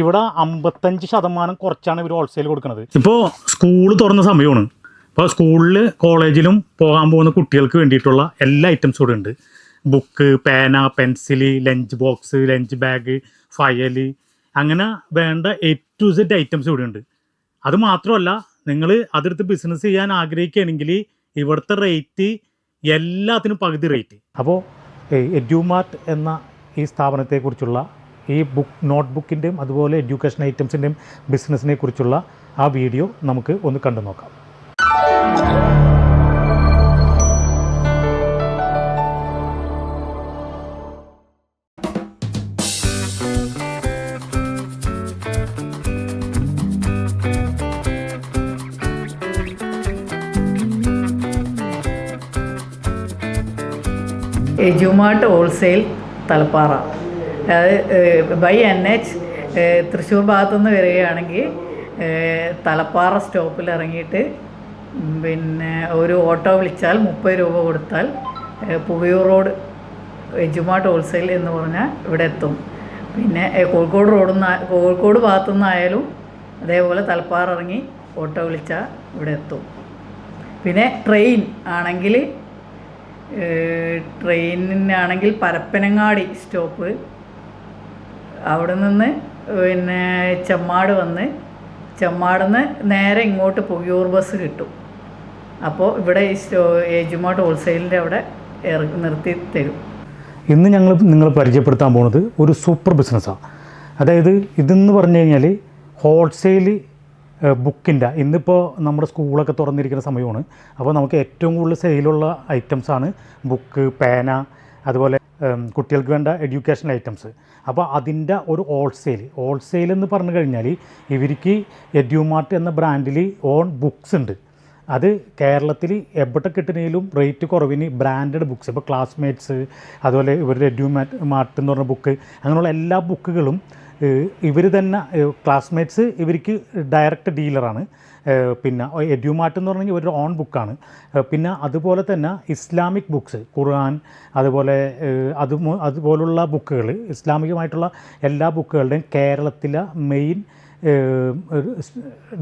ഇവിടെ അമ്പത്തഞ്ച് ശതമാനം കുറച്ചാണ് ഇവർ ഹോൾസെയിൽ കൊടുക്കുന്നത് ഇപ്പോൾ സ്കൂൾ തുറന്ന സമയമാണ്. ഇപ്പോൾ സ്കൂളിൽ കോളേജിലും പോകാൻ പോകുന്ന കുട്ടികൾക്ക് വേണ്ടിയിട്ടുള്ള എല്ലാ ഐറ്റംസും ഇവിടെ ഉണ്ട്. ബുക്ക് പേന pencil lunch box lunch bag file അങ്ങനെ വേണ്ട എ ടു സെറ്റ് ഐറ്റംസ് ഇവിടെ ഉണ്ട്. അത് മാത്രമല്ല നിങ്ങൾ അതെടുത്ത് ബിസിനസ് ചെയ്യാൻ ആഗ്രഹിക്കുകയാണെങ്കിൽ ഇവിടുത്തെ റേറ്റ് എല്ലാത്തിനും പകുതി റേറ്റ് അപ്പോൾ എഡ്യൂമാർട്ട് എന്ന ഈ സ്ഥാപനത്തെക്കുറിച്ചുള്ള ഈ ബുക്ക് നോട്ട് ബുക്കിന്റെയും അതുപോലെ എഡ്യൂക്കേഷൻ ഐറ്റംസിന്റെയും ബിസിനസ്സിനെ കുറിച്ചുള്ള ആ വീഡിയോ നമുക്ക് ഒന്ന് കണ്ടു നോക്കാം. Edumart wholesale Thalappara. അതായത് ബൈ എൻ എച്ച് തൃശ്ശൂർ ഭാഗത്തുനിന്ന് വരികയാണെങ്കിൽ തലപ്പാറ സ്റ്റോപ്പിൽ ഇറങ്ങിയിട്ട് പിന്നെ ഒരു ഓട്ടോ വിളിച്ചാൽ മുപ്പത് രൂപ കൊടുത്താൽ പുവിയൂർ റോഡ് എജുമാട്ട് ഹോൾസെയിൽ എന്ന് പറഞ്ഞാൽ ഇവിടെ എത്തും. പിന്നെ കോഴിക്കോട് റോഡിൽ നിന്ന് കോഴിക്കോട് ഭാഗത്തു നിന്നായാലും അതേപോലെ തലപ്പാറ ഇറങ്ങി ഓട്ടോ വിളിച്ചാൽ ഇവിടെ എത്തും. പിന്നെ ട്രെയിൻ ആണെങ്കിൽ ട്രെയിനിനാണെങ്കിൽ പരപ്പനങ്ങാടി സ്റ്റോപ്പ് അവിടെ നിന്ന് പിന്നെ ചെമ്മാട് വന്ന് ചെമ്മാടുന്ന് നേരെ ഇങ്ങോട്ട് പുകിയൂർ ബസ് കിട്ടും. അപ്പോൾ ഇവിടെ ഈ ഏജുമാട്ട് ഹോൾസെയിലിന്റെ അവിടെ ഇറങ്ങി നിർത്തി തരും. ഇന്ന് ഞങ്ങൾ നിങ്ങൾ പരിചയപ്പെടുത്താൻ പോകുന്നത് ഒരു സൂപ്പർ ബിസിനസ്സാണ് അതായത് ഇതെന്ന് പറഞ്ഞു കഴിഞ്ഞാൽ ഹോൾസെയിൽ ബുക്കിന്റെ ഇന്നിപ്പോൾ നമ്മുടെ സ്കൂളൊക്കെ തുറന്നിരിക്കുന്ന സമയമാണ്. അപ്പോൾ നമുക്ക് ഏറ്റവും കൂടുതൽ സെയിലുള്ള ഐറ്റംസാണ് ബുക്ക് പേന അതുപോലെ കുട്ടികൾക്ക് വേണ്ട എഡ്യൂക്കേഷൻ ഐറ്റംസ് അപ്പോൾ അതിന്റെ ഒരു ഹോൾസെയിൽ ഹോൾസെയിൽ എന്ന് പറഞ്ഞു കഴിഞ്ഞാൽ ഇവർക്ക് എഡ്യൂമാർട്ട് എന്ന ബ്രാൻഡിൽ ഓൺ ബുക്സ് ഉണ്ട്. അത് കേരളത്തിൽ എവിടെ കിട്ടുന്നതിലും റേറ്റ് കുറവിന് ബ്രാൻഡഡ് ബുക്സ് ഇപ്പോൾ ക്ലാസ്മേറ്റ്സ് അതുപോലെ ഇവരുടെ എഡ്യൂമാറ്റ് മാർട്ട് എന്ന് പറഞ്ഞ ബുക്ക് അങ്ങനെയുള്ള എല്ലാ ബുക്കുകളും ഇവർ തന്നെ ക്ലാസ്മേറ്റ്സ് ഇവർക്ക് ഡയറക്റ്റ് ഡീലറാണ് പിന്നെ എഡ്യൂമാർട്ട് എന്ന് പറഞ്ഞാൽ ഇവരുടെ ഓൺ ബുക്കാണ് പിന്നെ അതുപോലെ തന്നെ ഇസ്ലാമിക് ബുക്ക്സ് ഖുർആൻ അതുപോലെ അത് അതുപോലുള്ള ബുക്കുകൾ ഇസ്ലാമികമായിട്ടുള്ള എല്ലാ ബുക്കുകളുടെയും കേരളത്തിലെ മെയിൻ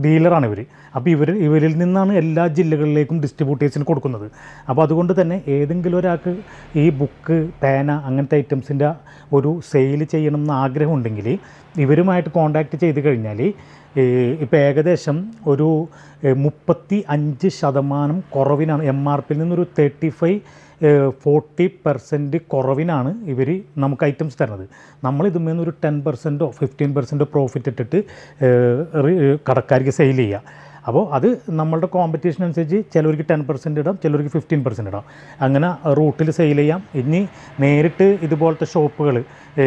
ഡീലറാണ് ഇവർ അപ്പോൾ ഇവർ ഇവരിൽ നിന്നാണ് എല്ലാ ജില്ലകളിലേക്കും ഡിസ്ട്രിബ്യൂട്ടേഴ്സിന് കൊടുക്കുന്നത്. അപ്പോൾ അതുകൊണ്ട് തന്നെ ഏതെങ്കിലും ഒരാൾക്ക് ഈ ബുക്ക് പേന അങ്ങനത്തെ ഐറ്റംസിന്റെ ഒരു സെയിൽ ചെയ്യണം എന്ന് ആഗ്രഹമുണ്ടെങ്കിൽ ഇവരുമായിട്ട് കോണ്ടാക്ട് ചെയ്ത് കഴിഞ്ഞാൽ ഇപ്പോൾ ഏകദേശം ഒരു മുപ്പത്തി അഞ്ച് ശതമാനം കുറവിനാണ് എം ആർ പിയിൽ നിന്നൊരു തേർട്ടി ഫൈവ് ഫോർട്ടി പെർസെന്റ് കുറവിനാണ് ഇവർ നമുക്ക് ഐറ്റംസ് തരുന്നത്. നമ്മൾ നിന്ന് ഒരു ടെൻ പെർസെന്റോ ഫിഫ്റ്റീൻ പെർസെന്റോ പ്രോഫിറ്റ് ഇട്ടിട്ട് കടക്കാർക്ക് സെയിൽ ചെയ്യുക അപ്പോൾ അത് നമ്മളുടെ കോമ്പറ്റീഷൻ അനുസരിച്ച് ചിലവർക്ക് ടെൻ പെർസെന്റ് ഇടാം ചിലവർക്ക് ഫിഫ്റ്റീൻ പെർസെന്റ് ഇടാം. അങ്ങനെ റൂട്ടിൽ സെയിൽ ചെയ്യാം. ഇനി നേരിട്ട് ഇതുപോലത്തെ ഷോപ്പുകൾ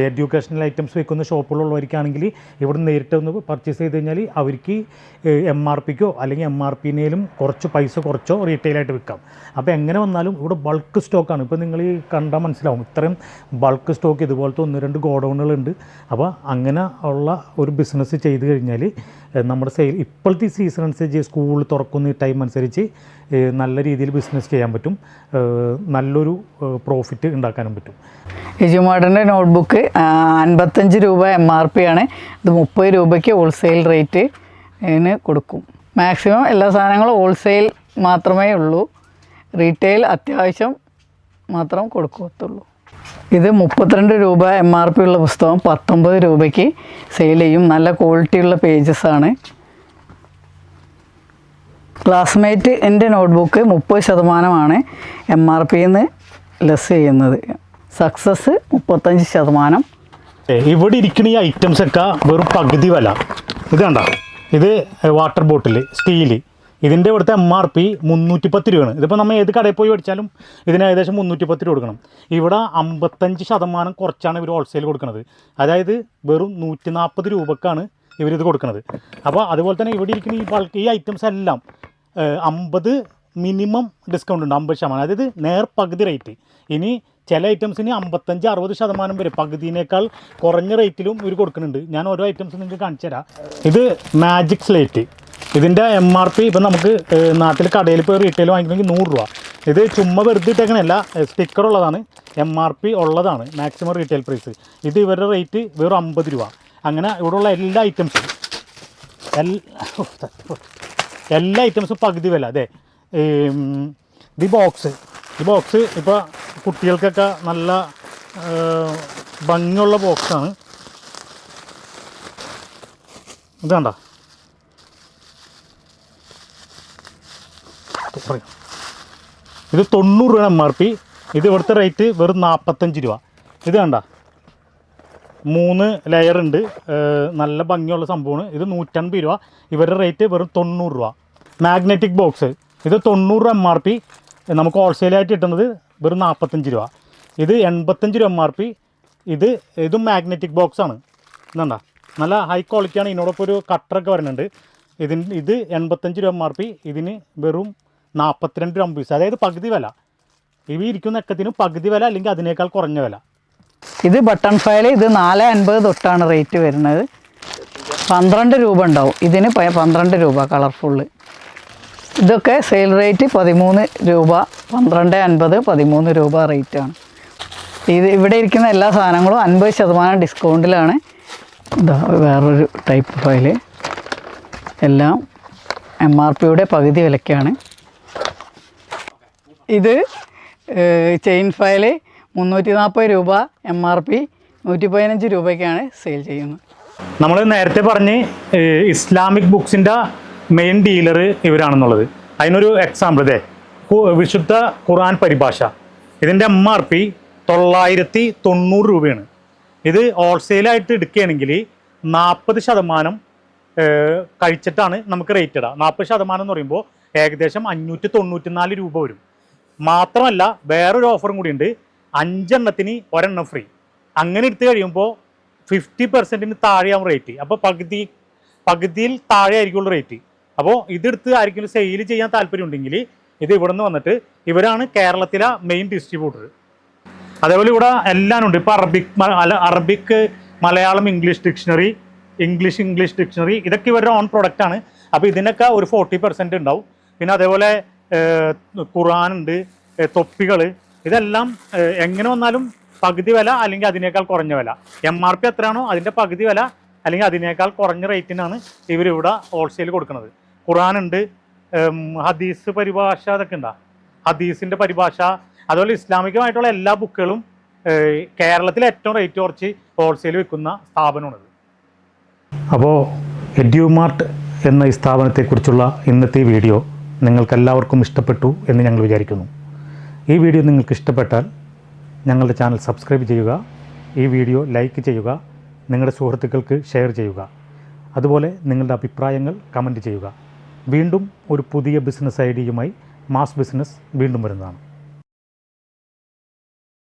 എഡ്യൂക്കേഷണൽ ഐറ്റംസ് വെക്കുന്ന ഷോപ്പുകളുള്ളവർക്കാണെങ്കിൽ ഇവിടെ നേരിട്ട് ഒന്ന് പർച്ചേസ് ചെയ്ത് കഴിഞ്ഞാൽ അവർക്ക് എം ആർ പിക്കോ അല്ലെങ്കിൽ എം ആർ പിന്നേലും കുറച്ച് പൈസ കുറച്ചോ റീറ്റെയിലായിട്ട് വിൽക്കാം. അപ്പോൾ എങ്ങനെ വന്നാലും ഇവിടെ ബൾക്ക് സ്റ്റോക്കാണ് ഇപ്പോൾ നിങ്ങൾ കണ്ടാൽ മനസ്സിലാവും. ഇത്രയും ബൾക്ക് സ്റ്റോക്ക് ഇതുപോലത്തെ ഒന്ന് രണ്ട് ഗോഡൗണുകളുണ്ട്. അപ്പോൾ അങ്ങനെ ഉള്ള ഒരു ബിസിനസ് ചെയ്ത് കഴിഞ്ഞാൽ നമ്മുടെ സെയിൽ ഇപ്പോഴത്തെ സീസൺ അനുസരിച്ച് സ്കൂൾ തുറക്കുന്ന ടൈം അനുസരിച്ച് നല്ല രീതിയിൽ ബിസിനസ് ചെയ്യാൻ പറ്റും. നല്ലൊരു പ്രോഫിറ്റ് ഉണ്ടാക്കാനും പറ്റും. എജുമാർട്ടിന്റെ നോട്ട്ബുക്ക് അൻപത്തഞ്ച് രൂപ എം ആർ പി ആണ്. ഇത് മുപ്പത് രൂപയ്ക്ക് ഹോൾസെയിൽ റേറ്റ് കൊടുക്കും. മാക്സിമം എല്ലാ സാധനങ്ങളും ഹോൾസെയിൽ മാത്രമേ ഉള്ളൂ. റീറ്റെയിൽ അത്യാവശ്യം മാത്രം കൊടുക്കത്തുള്ളൂ. ഇത് മുപ്പത്തിരണ്ട് രൂപ എം ആർ പി ഉള്ള പുസ്തകം പത്തൊമ്പത് രൂപയ്ക്ക് സെയിൽ ചെയ്യും. നല്ല ക്വാളിറ്റിയുള്ള പേജസ് ആണ്. ക്ലാസ്മേറ്റ് എന്റെ നോട്ട്ബുക്ക് മുപ്പത് ശതമാനമാണ് എം ആർ പിന്ന് ലെസ് ചെയ്യുന്നത്. സക്സസ് മുപ്പത്തഞ്ച് ശതമാനം. ഇവിടെ ഇരിക്കുന്ന ഈ ഐറ്റംസ് ഒക്കെ വെറും പകുതി വില. ഇത് കണ്ട? ഇത് വാട്ടർ ബോട്ടിൽ സ്റ്റീൽ ഇതിന്റെ ഇവിടുത്തെ എം ആർ പി മുന്നൂറ്റി പത്ത് രൂപയാണ്. ഇതിപ്പോൾ നമ്മൾ ഏത് കടയിൽ പോയി മേടിച്ചാലും ഇതിന് ഏകദേശം മുന്നൂറ്റി പത്ത് രൂപ കൊടുക്കണം. ഇവിടെ അമ്പത്തഞ്ച് ശതമാനം കുറച്ചാണ് ഇവർ ഹോൾസെയിൽ കൊടുക്കുന്നത് അതായത് വെറും നൂറ്റി നാൽപ്പത് രൂപക്കാണ് ഇവരിത് കൊടുക്കുന്നത് അപ്പോൾ അതുപോലെ തന്നെ ഇവിടെ ഇരിക്കുന്ന ഈ ബൾക്ക് ഈ ഐറ്റംസ് എല്ലാം അമ്പത് മിനിമം ഡിസ്കൗണ്ട് ഉണ്ട് അമ്പത് ശതമാനം. അതായത് നേർ പകുതി റേറ്റ് ഇനി ചില ഐറ്റംസിന് അമ്പത്തഞ്ച് അറുപത് ശതമാനം വരെ. പകുതിനേക്കാൾ കുറഞ്ഞ റേറ്റിലും ഇവർ കൊടുക്കുന്നുണ്ട്. ഞാൻ ഓരോ ഐറ്റംസ് നിങ്ങൾക്ക് കാണിച്ചു തരാം. ഇത് മാജിക് സ്ലേറ്റ് ഇതിന്റെ എം ആർ പി ഇപ്പം നമുക്ക് നാട്ടിൽ കടയിൽ പോയി റീറ്റെയിൽ വാങ്ങിക്കണമെങ്കിൽ നൂറ് രൂപ. ഇത് ചുമ്മാ വെറുതെ ഇട്ടേക്കണല്ല സ്റ്റിക്കർ ഉള്ളതാണ്. എം ആർ പി ഉള്ളതാണ് മാക്സിമം റീറ്റെയിൽ പ്രൈസ് ഇത് ഇവരുടെ റേറ്റ് വെറും അമ്പത് രൂപ. അങ്ങനെ ഇവിടെയുള്ള എല്ലാ ഐറ്റംസും എല്ലാ ഐറ്റംസും പകുതി വില അതെ. ദി ബോക്സ് ഈ ബോക്സ് ഇപ്പോൾ കുട്ടികൾക്കൊക്കെ നല്ല ഭംഗിയുള്ള ബോക്സാണ് ഇത് കണ്ട? ഇത് തൊണ്ണൂറ് രൂപ എം ആർ പി ഇത് ഇവിടുത്തെ റേറ്റ് വെറും നാൽപ്പത്തഞ്ച് രൂപ. ഇത് കണ്ട? മൂന്ന് ലെയർ ഉണ്ട്. നല്ല ഭംഗിയുള്ള സംഭവമാണ്. ഇത് നൂറ്റൻപത് രൂപ. ഇവരുടെ റേറ്റ് വെറും തൊണ്ണൂറ് രൂപ. മാഗ്നറ്റിക് ബോക്സ് ഇത് തൊണ്ണൂറ് എം ആർ പി നമുക്ക് ഹോൾസെയിലായിട്ട് കിട്ടുന്നത് വെറും നാൽപ്പത്തഞ്ച് രൂപ. ഇത് എൺപത്തഞ്ച് രൂപ എം ആർ പി ഇത് ഇതും മാഗ്നറ്റിക് ബോക്സ് ആണ്. ഇതുണ്ട നല്ല ഹൈ ക്വാളിറ്റിയാണ് ഇതിനോടൊപ്പം ഒരു കട്ടറൊക്കെ വരുന്നുണ്ട്. ഇതിന് ഇത് എൺപത്തഞ്ച് രൂപ എം ആർ പി ഇതിന് വെറും നാൽപ്പത്തിരണ്ട് രൂപ പീസ് അതായത് പകുതി വില. ഇവ ഇരിക്കുന്ന എക്കത്തിന് പകുതി വില അല്ലെങ്കിൽ അതിനേക്കാൾ കുറഞ്ഞ വില. ഇത് ബട്ടൺ ഫയൽ ഇത് നാല് അൻപത് തൊട്ടാണ് റേറ്റ് വരുന്നത്. പന്ത്രണ്ട് രൂപ ഉണ്ടാവും. ഇതിന് പന്ത്രണ്ട് രൂപ കളർഫുള്ള് ഇതൊക്കെ സെയിൽ റേറ്റ് പതിമൂന്ന് രൂപ പന്ത്രണ്ട് അൻപത് പതിമൂന്ന് രൂപ റേറ്റാണ് ഇത് ഇവിടെ ഇരിക്കുന്ന എല്ലാ സാധനങ്ങളും അൻപത് ശതമാനം ഡിസ്കൗണ്ടിലാണ് ഇതാ വേറൊരു ടൈപ്പ് ഫയൽ എല്ലാം എം ആർ പിയുടെ പകുതി വിലക്കാണ്. ഇത് ചെയിൻ ഫയൽ മുന്നൂറ്റി നാൽപ്പത് രൂപ എം ആർ പി നൂറ്റി പതിനഞ്ച് രൂപയ്ക്കാണ് സെയിൽ ചെയ്യുന്നത്. നമ്മൾ നേരത്തെ പറഞ്ഞ് ഇസ്ലാമിക് ബുക്സിന്റെ മെയിൻ ഡീലർ ഇവരാണെന്നുള്ളത്. അതിനൊരു എക്സാമ്പിൾ ഇതേ വിശുദ്ധ ഖുർആൻ പരിഭാഷ. ഇതിന്റെ എം ആർ പി തൊള്ളായിരത്തി തൊണ്ണൂറ് രൂപയാണ്. ഇത് ഹോൾസെയിലായിട്ട് എടുക്കുകയാണെങ്കിൽ നാൽപ്പത് ശതമാനം കഴിച്ചിട്ടാണ് നമുക്ക് റേറ്റ് ഇടുക നാൽപ്പത് ശതമാനം എന്ന് പറയുമ്പോൾ ഏകദേശം അഞ്ഞൂറ്റി തൊണ്ണൂറ്റി നാല് രൂപ വരും. മാത്രമല്ല വേറൊരു ഓഫറും കൂടിയുണ്ട്. അഞ്ചെണ്ണത്തിന് ഒരെണ്ണം ഫ്രീ അങ്ങനെ എടുത്തു കഴിയുമ്പോൾ ഫിഫ്റ്റി പെർസെന്റിന് താഴെയാവും റേറ്റ് അപ്പോൾ പകുതി പകുതിയിൽ താഴെ ആയിരിക്കുള്ളൂ റേറ്റ് അപ്പോൾ ഇതെടുത്ത് ആർക്കെങ്കിലും സെയിൽ ചെയ്യാൻ താല്പര്യമുണ്ടെങ്കിൽ ഇത് ഇവിടെ നിന്ന് വന്നിട്ട് ഇവരാണ് കേരളത്തിലെ മെയിൻ ഡിസ്ട്രിബ്യൂട്ടർ അതേപോലെ ഇവിടെ എല്ലാം ഉണ്ട്. ഇപ്പോൾ അറബിക് അല്ല Arabic Malayalam English dictionary English English dictionary ഇതൊക്കെ ഇവരുടെ ഓൺ പ്രൊഡക്റ്റ് ആണ്. അപ്പോൾ ഇതിനൊക്കെ ഒരു ഫോർട്ടി പെർസെന്റ് ഉണ്ടാവും. പിന്നെ അതേപോലെ ഖുറാൻ ഉണ്ട് തൊപ്പികൾ. ഇതെല്ലാം എങ്ങനെ വന്നാലും പകുതി വില അല്ലെങ്കിൽ അതിനേക്കാൾ കുറഞ്ഞ വില. എം ആർ പി എത്രയാണോ അതിന്റെ പകുതി വില അല്ലെങ്കിൽ അതിനേക്കാൾ കുറഞ്ഞ റേറ്റിനാണ് ഇവരിവിടെ ഹോൾസെയിൽ കൊടുക്കുന്നത്. ഖുറാൻ ഉണ്ട് ഹദീസ് പരിഭാഷ അതൊക്കെ ഉണ്ടാ. ഹദീസിന്റെ പരിഭാഷ അതുപോലെ ഇസ്ലാമികമായിട്ടുള്ള എല്ലാ ബുക്കുകളും കേരളത്തിൽ ഏറ്റവും റേറ്റ് കുറച്ച് ഹോൾസെയിൽ വിൽക്കുന്ന സ്ഥാപനമാണിത്. അപ്പോൾ എഡ്യൂമാർട്ട് എന്ന ഈ സ്ഥാപനത്തെക്കുറിച്ചുള്ള ഇന്നത്തെ വീഡിയോ നിങ്ങൾക്കെല്ലാവർക്കും ഇഷ്ടപ്പെട്ടു എന്ന് ഞങ്ങൾ വിചാരിക്കുന്നു. ഈ വീഡിയോ നിങ്ങൾക്ക് ഇഷ്ടപ്പെട്ടാൽ ഞങ്ങളുടെ ചാനൽ സബ്സ്ക്രൈബ് ചെയ്യുക ഈ വീഡിയോ ലൈക്ക് ചെയ്യുക നിങ്ങളുടെ സുഹൃത്തുക്കൾക്ക് ഷെയർ ചെയ്യുക. അതുപോലെ നിങ്ങളുടെ അഭിപ്രായങ്ങൾ കമന്റ് ചെയ്യുക. വീണ്ടും ഒരു പുതിയ ബിസിനസ് ഐഡിയയുമായി മാസ് ബിസിനസ് വീണ്ടും വരുന്നതാണ്.